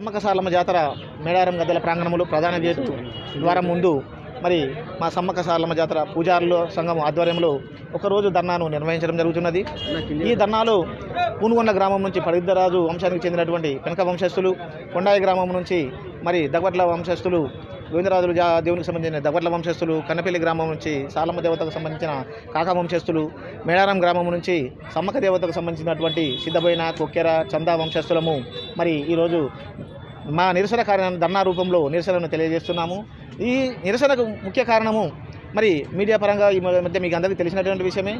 సమ్మక్క సారలమ్మ జాతర మేడారం గద్దెల ప్రాంగణంలో ప్రధాన గేటు ద్వారం ముందు మరి మా సమ్మక్క సారలమ్మ జాతర పూజారుల సంఘం ఆధ్వర్యంలో ఒకరోజు ధర్నాను నిర్వహించడం జరుగుతున్నది. ఈ ధర్నాలో పూనుగొండ గ్రామం నుంచి పరిద్దరాజు వంశానికి చెందినటువంటి పెనక వంశస్థులు కొండాయి గ్రామం నుంచి మరి దగవట్ల వంశస్థులు గోవిందరాజులు జా దేవునికి సంబంధించిన దగవట్ల వంశస్థులు కన్నపల్లి గ్రామం నుంచి సాలమ్మ దేవతకు సంబంధించిన కాకా వంశస్థులు మేడారం గ్రామం నుంచి సమ్మక దేవతకు సంబంధించినటువంటి సిద్ధబోయిన కొక్కెర చందా వంశస్థులము మరి ఈరోజు మా నిరసన కార్యాన్ని ధర్నా రూపంలో నిరసనను తెలియజేస్తున్నాము. ఈ నిరసనకు ముఖ్య కారణము మరి మీడియా పరంగా ఈ మధ్య మీకు అందరికీ తెలిసినటువంటి విషయమే.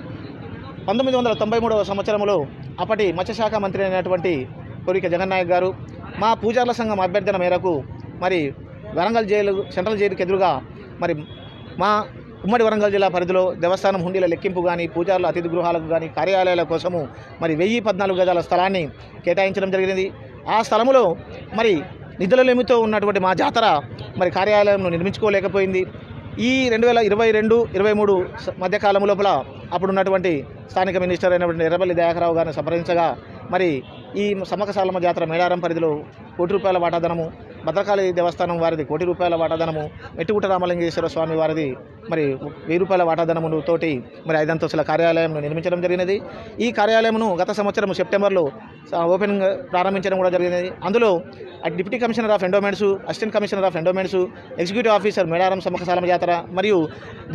పంతొమ్మిది వందల తొంభై మూడవ సంవత్సరంలో అప్పటి మత్స్యశాఖ మంత్రి అయినటువంటి కోరిక జగన్నాయక్ గారు మా పూజార్ల సంఘం అభ్యర్థన మేరకు మరి వరంగల్ జైలు సెంట్రల్ జైలుకి ఎదురుగా మరి మా ఉమ్మడి వరంగల్ జిల్లా పరిధిలో దేవస్థానం హుండీల లెక్కింపు కానీ పూజారుల అతిథి గృహాలకు కానీ కార్యాలయాల కోసము మరి వెయ్యి పద్నాలుగు గజాల స్థలాన్ని కేటాయించడం జరిగింది ఆ స్థలములో మరి నిధులలేమితో ఉన్నటువంటి మా జాతర మరి కార్యాలయంను నిర్మించుకోలేకపోయింది. ఈ రెండు వేల ఇరవై రెండు ఇరవై మూడు మధ్యకాలం లోపల అప్పుడు ఉన్నటువంటి స్థానిక మినిస్టర్ అయినటువంటి ఎర్రబల్లి దయాకరావు గారిని సంప్రదించగా మరి ఈ సమకసాలమ్మ జాతర మేడారం పరిధిలో కోటి రూపాయల వాటాధనము భద్రకాళి దేవస్థానం వారిది కోటి రూపాయల వాటాధనము మెట్టుగుట్ట రామలింగేశ్వర స్వామి వారిది మరి వెయ్యి రూపాయల వాటాధనము తోటి మరి ఐదంతస్తుల కార్యాలయంను నిర్మించడం జరిగినది. ఈ కార్యాలయమును గత సంవత్సరం సెప్టెంబర్లో ఓపెనింగ్ ఓపెన్ ప్రారంభించడం కూడా జరిగినది. అందులో deputy commissioner of endowments assistant commissioner of endowments executive officer Medaram Sammakka jatara మరియు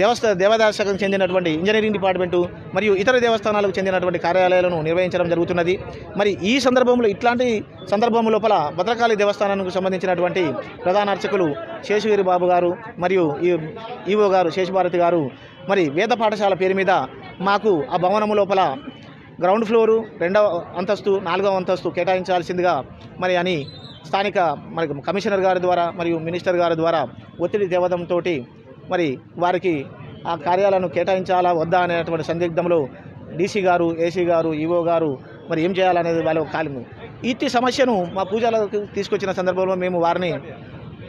దేవస్థ దేవాదాశకు చెందినటువంటి ఇంజనీరింగ్ డిపార్ట్మెంటు మరియు ఇతర దేవస్థానాలకు చెందినటువంటి కార్యాలయాలను నిర్వహించడం జరుగుతున్నది. మరి ఈ సందర్భంలో ఇట్లాంటి సందర్భం లోపల భద్రకాళి దేవస్థానానికి సంబంధించినటువంటి ప్రధాన అర్చకులు శేషగిరి బాబు గారు మరియు ఈ ఈవో గారు శేషభారతి గారు. మరి వేద పాఠశాల పేరు మీద మాకు ఆ భవనము లోపల గ్రౌండ్ ఫ్లోరు రెండవ అంతస్తు నాలుగవ అంతస్తు కేటాయించాల్సిందిగా మరి అని స్థానిక మరి కమిషనర్ గారి ద్వారా మరియు మినిస్టర్ గారి ద్వారా ఒత్తిడి తేవడంతో మరి వారికి ఆ కార్యాలను కేటాయించాలా వద్దా అనేటువంటి సందిగ్ధంలో డీసీ గారు ఏసీ గారు ఈవో గారు మరి ఏం చేయాలనేది వాళ్ళ కాలం ఇట్టి సమస్యను మా పూజలకు తీసుకొచ్చిన సందర్భంలో మేము వారిని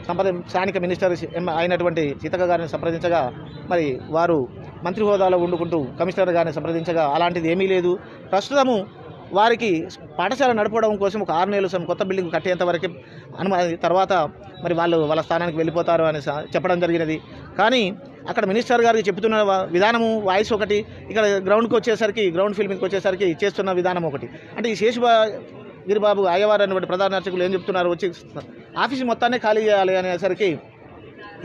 సంప్రద స్థానిక మినిస్టర్ అయినటువంటి సీతక్క గారిని సంప్రదించగా మరి వారు మంత్రి హోదాలో వండుకుంటూ కమిషనర్ గారిని సంప్రదించగా అలాంటిది ఏమీ లేదు. ప్రస్తుతము వారికి పాఠశాల నడపడం కోసం ఒక ఆరు నెలలు కొత్త బిల్డింగ్ కట్టేంత వరకు అనుమతి తర్వాత మరి వాళ్ళు వాళ్ళ స్థానానికి వెళ్ళిపోతారు అని చెప్పడం జరిగినది. కానీ అక్కడ మినిస్టర్ గారికి చెప్తున్న విధానము వాయిస్ ఒకటి ఇక్కడ గ్రౌండ్కి వచ్చేసరికి గ్రౌండ్ ఫీల్డ్కి వచ్చేసరికి చేస్తున్న విధానం ఒకటి. అంటే ఈ శేషుబా గిరిబాబు అయ్యవారు అనేటువంటి ప్రధాన అర్చకులు ఏం చెప్తున్నారు? వచ్చి ఆఫీస్ మొత్తాన్ని ఖాళీ చేయాలి అనేసరికి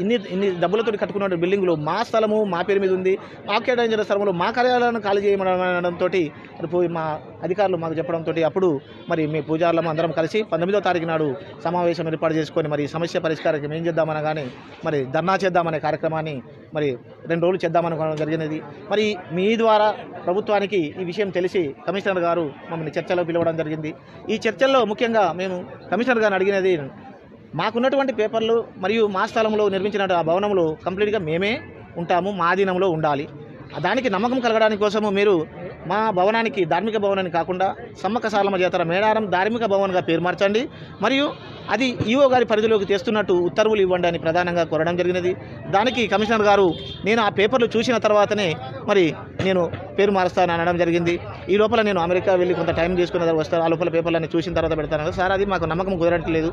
ఇన్ని ఇన్ని డబ్బులతో కట్టుకున్న బిల్డింగ్లు మా స్థలము మా పేరు మీద ఉంది. మా కేటాయించిన స్థలంలో మా కార్యాలయాలను ఖాళీ చేయడంతో మరి పోయి మా అధికారులు మాకు చెప్పడంతో అప్పుడు మరి మీ పూజారులం అందరం కలిసి పంతొమ్మిదో తారీఖు నాడు సమావేశం ఏర్పాటు చేసుకొని మరి సమస్య పరిష్కారం ఏం చేద్దామనగానే మరి ధర్నా చేద్దామనే కార్యక్రమాన్ని మరి రెండు రోజులు చేద్దామనుకోవడం జరిగినది. మరి మీ ద్వారా ప్రభుత్వానికి ఈ విషయం తెలిసి కమిషనర్ గారు మమ్మల్ని చర్చలో పిలవడం జరిగింది. ఈ చర్చల్లో ముఖ్యంగా మేము కమిషనర్ గారిని అడిగినది మాకున్నటువంటి పేపర్లు మరియు మా స్థలంలో నిర్మించిన ఆ భవనంలో కంప్లీట్గా మేమే ఉంటాము మా అధీనంలో ఉండాలి. దానికి నమ్మకం కలగడానికి కోసము మీరు మా భవనానికి ధార్మిక భవనాన్ని కాకుండా సమ్మక్క సాలమ్మ జాతర మేడారం ధార్మిక భవన్గా పేరు మార్చండి. మరియు అది ఈఓ గారి పరిధిలోకి తెస్తున్నట్టు ఉత్తర్వులు ఇవ్వండి అని ప్రధానంగా కోరడం జరిగినది. దానికి కమిషనర్ గారు నేను ఆ పేపర్లు చూసిన తర్వాతనే మరి నేను పేరు మారుస్తాను అనడం జరిగింది. ఈ లోపల నేను అమెరికా వెళ్ళి కొంత టైం తీసుకున్న తర్వాత ఆ లోపల పేపర్లన్నీ చూసిన తర్వాత పెడతాను సార్ అది మాకు నమ్మకం కుదరట్లేదు.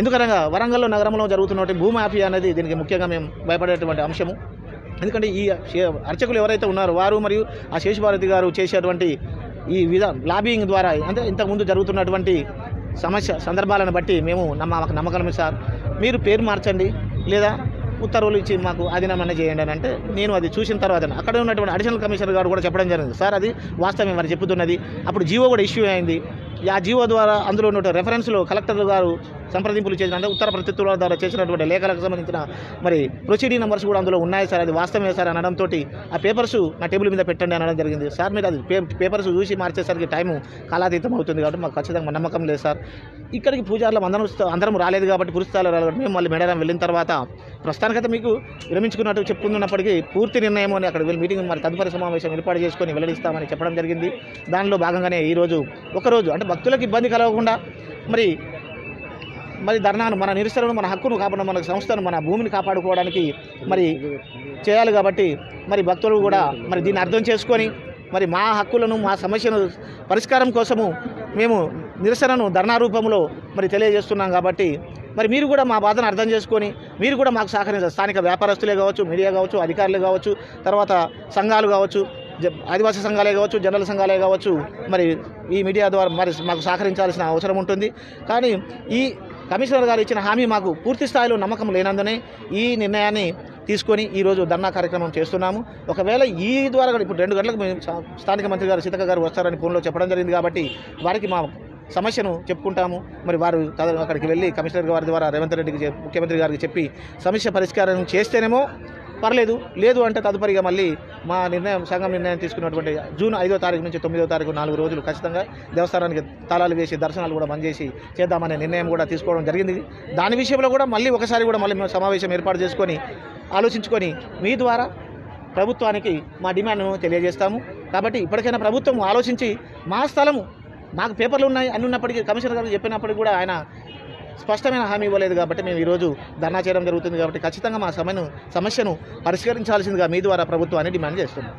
ఎందుకనగా వరంగల్లో నగరంలో జరుగుతున్నటువంటి భూమాఫియా అనేది దీనికి ముఖ్యంగా మేము భయపడేటువంటి అంశము. ఎందుకంటే ఈ అర్చకులు ఎవరైతే ఉన్నారో వారు మరియు ఆ శేషభారతి గారు చేసేటువంటి ఈ విధ లాబింగ్ ద్వారా అంటే ఇంతకుముందు జరుగుతున్నటువంటి సమస్య సందర్భాలను బట్టి మేము నమ్మ మాకు నమ్మకమే సార్. మీరు పేరు మార్చండి. లేదా ఉత్తర్వులు ఇచ్చి మాకు ఆధీనమన్న చేయండి అని అంటే నేను అది చూసిన తర్వాత అక్కడ ఉన్నటువంటి అడిషనల్ కమిషనర్ గారు కూడా చెప్పడం జరిగింది. సార్ అది వాస్తవం మరి చెప్తున్నది. అప్పుడు జీవో కూడా ఇష్యూ అయింది. ఆ జీవో ద్వారా అందులో ఉన్న రెఫరెన్స్లో కలెక్టర్ గారు సంప్రదింపులు చేసిన అంటే ఉత్తర ప్రత్యుత్తరాల ద్వారా చేసినటువంటి లేఖలకు సంబంధించిన మరి ప్రొసీడింగ్ నెంబర్స్ కూడా అందులో ఉన్నాయి సార్. అది వాస్తవమే సార్ అనడంతో ఆ పేపర్స్ నా టేబుల్ మీద పెట్టండి అనడం జరిగింది. సార్ మీరు అది పే పేపర్స్ చూసి మార్చేసరికి టైము కాలాతీతం అవుతుంది కాబట్టి మాకు ఖచ్చితంగా నమ్మకం లేదు సార్. ఇక్కడికి పూజారులు అందరం అందరం రాలేదు కాబట్టి పురుస్తాలు రాలేదు మేము మళ్ళీ మేడారం వెళ్ళిన తర్వాత ప్రస్తుతానికైతే మీకు విరమించుకున్నట్టు చెప్పుకున్నప్పటికీ పూర్తి నిర్ణయం అని అక్కడ వెళ్ళి మీటింగ్ మరి తదుపరి సమావేశం ఏర్పాటు చేసుకొని వెల్లడిస్తామని చెప్పడం జరిగింది. దానిలో భాగంగానే ఈరోజు ఒకరోజు అంటే భక్తులకు ఇబ్బంది కలగకుండా మరి మరి ధర్నాను మన నిరసనను మన హక్కును కాపాడడం మన సంస్థను మన భూమిని కాపాడుకోవడానికి మరి చేయాలి కాబట్టి మరి భక్తులు కూడా మరి దీన్ని అర్థం చేసుకొని మరి మా హక్కులను మా సమస్యను పరిష్కారం కోసము మేము నిరసనను ధర్నా రూపంలో మరి తెలియజేస్తున్నాం కాబట్టి మరి మీరు కూడా మా బాధను అర్థం చేసుకొని మీరు కూడా మాకు సహకరించారు స్థానిక వ్యాపారస్తులే కావచ్చు మీడియా కావచ్చు అధికారులు కావచ్చు తర్వాత సంఘాలు కావచ్చు ఆదివాసీ సంఘాలే కావచ్చు జనరల్ సంఘాలే కావచ్చు మరి ఈ మీడియా ద్వారా మరి మాకు సహకరించాల్సిన అవసరం ఉంటుంది. కానీ ఈ కమిషనర్ గారు ఇచ్చిన హామీ మాకు పూర్తి స్థాయిలో నమ్మకం లేనందునే ఈ నిర్ణయాన్ని తీసుకొని ఈరోజు ధర్నా కార్యక్రమం చేస్తున్నాము. ఒకవేళ ఈ ద్వారా కూడా ఇప్పుడు రెండు గంటలకు మేము స్థానిక మంత్రి గారు సీతక్క గారు వస్తారని ఫోన్లో చెప్పడం జరిగింది కాబట్టి వారికి మా సమస్యను చెప్పుకుంటాము. మరి వారు అక్కడికి వెళ్ళి కమిషనర్ గారి ద్వారా రేవంత్ రెడ్డికి ముఖ్యమంత్రి గారికి చెప్పి సమస్య పరిష్కారం చేస్తేనేమో పర్లేదు లేదు అంటే తదుపరిగా మళ్ళీ మా నిర్ణయం సంఘం నిర్ణయం తీసుకున్నటువంటి జూన్ ఐదో తారీఖు నుంచి తొమ్మిదో తారీఖు నాలుగు రోజులు ఖచ్చితంగా దేవస్థానానికి తాళాలు వేసి దర్శనాలు కూడా బంద్ చేసి చేద్దామనే నిర్ణయం కూడా తీసుకోవడం జరిగింది. దాని విషయంలో కూడా మళ్ళీ ఒకసారి కూడా మళ్ళీ మేము సమావేశం ఏర్పాటు చేసుకొని ఆలోచించుకొని మీ ద్వారా ప్రభుత్వానికి మా డిమాండ్ను తెలియజేస్తాము. కాబట్టి ఇప్పటికైనా ప్రభుత్వం ఆలోచించి మా స్థలము మాకు పేపర్లు ఉన్నాయి అన్ని ఉన్నప్పటికీ కమిషనర్ గారు చెప్పినప్పటికీ కూడా ఆయన స్పష్టమైన హామీ ఇవ్వలేదు కాబట్టి మేము ఈరోజు ధర్నా చేయడం జరుగుతుంది కాబట్టి ఖచ్చితంగా మా సమస్యను సమస్యను పరిష్కరించాల్సిందిగా మీ ద్వారా ప్రభుత్వాన్ని డిమాండ్ చేస్తున్నాం.